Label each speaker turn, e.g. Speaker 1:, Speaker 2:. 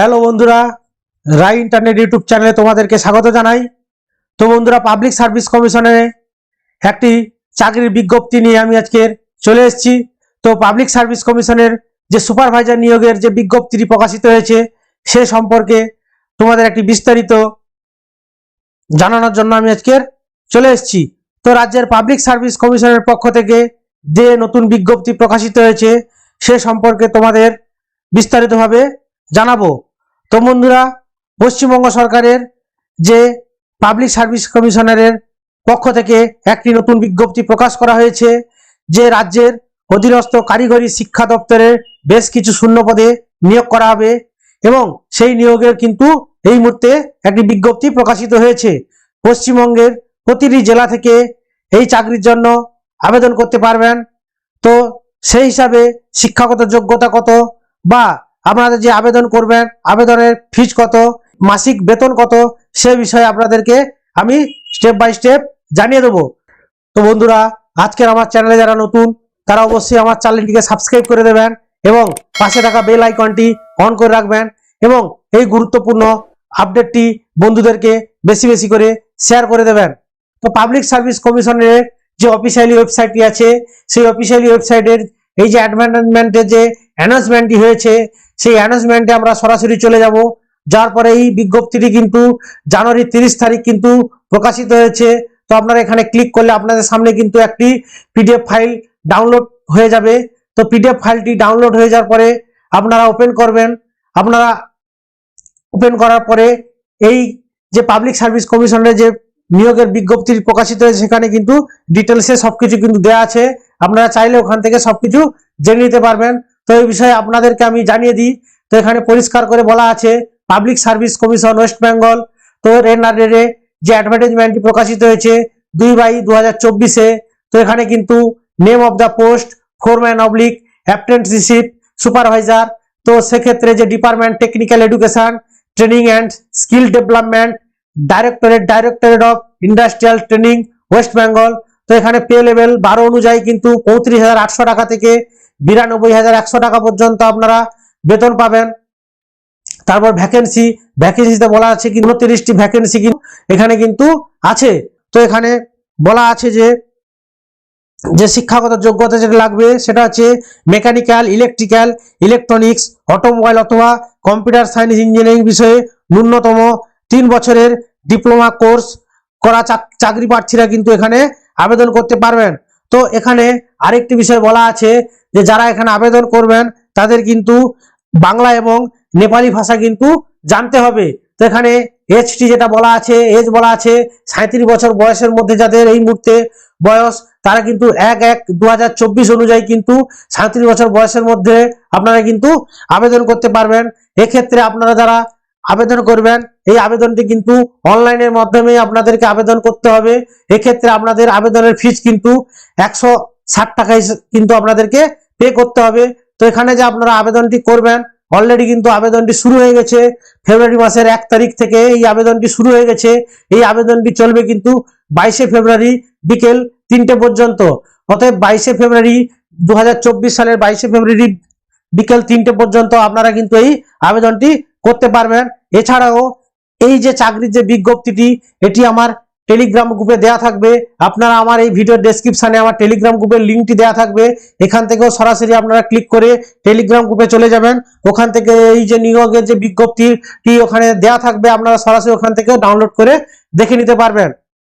Speaker 1: Hello বন্ধুরা, রাই internet YouTube চ্যানেলে তোমাদেরকে স্বাগত জানাই। তো বন্ধুরা, পাবলিক সার্ভিস কমিশনে একটি চাকরির বিজ্ঞপ্তি নিয়ে আমি আজকে চলে এসেছি। তো পাবলিক সার্ভিস কমিশনের যে সুপারভাইজার নিয়োগের যে বিজ্ঞপ্তিটি প্রকাশিত হয়েছে, সে সম্পর্কে তোমাদের একটি বিস্তারিত জানানোর জন্য আমি আজকে চলে এসেছি। তো রাজ্যের পাবলিক সার্ভিস কমিশনের পক্ষ থেকে যে নতুন বিজ্ঞপ্তি প্রকাশিত হয়েছে, সে সম্পর্কে তোমাদের বিস্তারিতভাবে জানাব। তো বন্ধুরা, পশ্চিমবঙ্গ সরকারের যে পাবলিক সার্ভিস কমিশনারের পক্ষ থেকে একটি নতুন বিজ্ঞপ্তি প্রকাশ করা হয়েছে যে রাজ্যের অধীনস্থ কারিগরি শিক্ষা দপ্তরের বেশ কিছু শূন্য পদে নিয়োগ করা হবে এবং সেই নিয়োগের কিন্তু এই মুহূর্তে একটি বিজ্ঞপ্তি প্রকাশিত হয়েছে। পশ্চিমবঙ্গের প্রতিটি জেলা থেকে এই চাকরির জন্য আবেদন করতে পারবেন। তো সেই হিসাবে শিক্ষাগত যোগ্যতা কত বা আপনারা যে আবেদন করবেন, আবেদনের ফিজ কত, মাসিক বেতন কত, সে বিষয়ে আপনাদেরকে আমি স্টেপ বাই স্টেপ জানিয়ে দেবো। তো বন্ধুরা, আজকের আমার চ্যানেলে যারা নতুন, তারা অবশ্যই আমার চ্যানেলটিকে সাবস্ক্রাইব করে দেবেন এবং পাশে থাকা বেল আইকনটি অন করে রাখবেন এবং এই গুরুত্বপূর্ণ আপডেটটি বন্ধুদেরকে বেশি বেশি করে শেয়ার করে দেবেন। তো পাবলিক সার্ভিস কমিশনের যে অফিসিয়ালি ওয়েবসাইটটি আছে, সেই অফিসিয়ালি ওয়েবসাইটের এই যে অ্যাডভার্টাইজমেন্টের যে অ্যানাউন্সমেন্টটি হয়েছে। সেই অ্যানাউন্সমেন্টে আমরা সরাসরি চলে যাব। যার পরে এই বিজ্ঞপ্তিটি কিন্তু জানুয়ারি তিরিশ তারিখ কিন্তু প্রকাশিত হয়েছে। তো আপনারা এখানে ক্লিক করলে আপনাদের সামনে কিন্তু একটি পিডিএফ ফাইল ডাউনলোড হয়ে যাবে। তো পিডিএফ ফাইলটি ডাউনলোড হয়ে যাওয়ার পরে আপনারা ওপেন করবেন। আপনারা ওপেন করার পরে এই যে পাবলিক সার্ভিস কমিশনের যে নিয়োগের বিজ্ঞপ্তি প্রকাশিত হয়েছে, সেখানে কিন্তু ডিটেলসে সবকিছু কিন্তু দেওয়া আছে। আপনারা চাইলে ওখান থেকে সবকিছু জেনে নিতে পারবেন। তো এই বিষয়ে আপনাদেরকে আমি জানিয়ে দিই। তো এখানে পরিষ্কার করে বলা আছে public service commission west Bengal তো রেনারে যে অ্যাডভার্টাইজমেন্টটি প্রকাশিত হয়েছে দুই বাই দু তো এখানে কিন্তু name of the post foreman oblique apprenticeship supervisor তো সেক্ষেত্রে যে department technical education training and skill development directorate directorate of industrial training west Bengal তো এখানে পে লেভেল বারো অনুযায়ী কিন্তু পঁয়ত্রিশ হাজার আটশো টাকা থেকে বিরানব্বই হাজার একশো টাকা পর্যন্ত আপনারা বেতন পাবেন। তারপর ভ্যাকেন্সি ভ্যাকেন্সিতে বলা আছে কি উনত্রিশটি ভ্যাকেন্সি এখানে কিন্তু আছে। তো এখানে বলা আছে যে যে শিক্ষাগত যোগ্যতা যেটা লাগবে সেটা হচ্ছে মেকানিক্যাল ইলেকট্রিক্যাল ইলেকট্রনিক্স অটোমোবাইল অথবা কম্পিউটার সায়েন্স ইঞ্জিনিয়ারিং বিষয়ে ন্যূনতম তিন বছরের ডিপ্লোমা কোর্স করা চাক- চাকরি প্রার্থীরা কিন্তু এখানে আবেদন করতে পারবেন। তো এখানে আরেকটি বিষয় বলা আছে যে যারা এখানে আবেদন করবেন, তাদের কিন্তু বাংলা এবং নেপালি ভাষা কিন্তু জানতে হবে। তো এখানে এজটি যেটা বলা আছে এজ বলা আছে সাঁত্রিশ বছর বয়সের মধ্যে যাদের এই মুহূর্তে বয়স, তারা কিন্তু এক এক দু অনুযায়ী কিন্তু সাঁত্রিশ বছর বয়সের মধ্যে আপনারা কিন্তু আবেদন করতে পারবেন। এক্ষেত্রে আপনারা যারা আবেদন করবেন এই আবেদনটি কিন্তু অনলাইনের মাধ্যমে আপনাদেরকে আবেদন করতে হবে। এক্ষেত্রে আপনাদের আবেদনের ফিস কিন্তু একশো ষাট টাকা হিসে- কিন্তু আপনাদেরকে পে করতে হবে। তো এখানে যে আপনারা আবেদনটি করবেন অলরেডি কিন্তু আবেদনটি শুরু হয়ে গেছে। ফেব্রুয়ারি মাসের এক তারিখ থেকে এই আবেদনটি শুরু হয়ে গেছে। এই আবেদনটি চলবে কিন্তু বাইশে ফেব্রুয়ারি বিকেল তিনটে পর্যন্ত। অতএব বাইশে ফেব্রুয়ারি দু হাজার চব্বিশ সালের বাইশে ফেব্রুয়ারি বিকেল তিনটে পর্যন্ত আপনারা কিন্তু এই আবেদনটি করতে পারবেন। এছাড়াও এই যে চাকরির যে বিজ্ঞপ্তিটি, এটি আমার টেলিগ্রাম গ্রুপে দেয়া থাকবে। আপনারা আমার এই ভিডিও ডেসক্রিপশনে আমার টেলিগ্রাম গ্রুপের লিঙ্কটি দেয়া থাকবে। এখান থেকেও সরাসরি আপনারা ক্লিক করে টেলিগ্রাম গ্রুপে চলে যাবেন। ওখান থেকে এই যে নিয়োগের যে বিজ্ঞপ্তিটি ওখানে দেয়া থাকবে, আপনারা সরাসরি ওখান থেকেও ডাউনলোড করে দেখে নিতে পারবেন।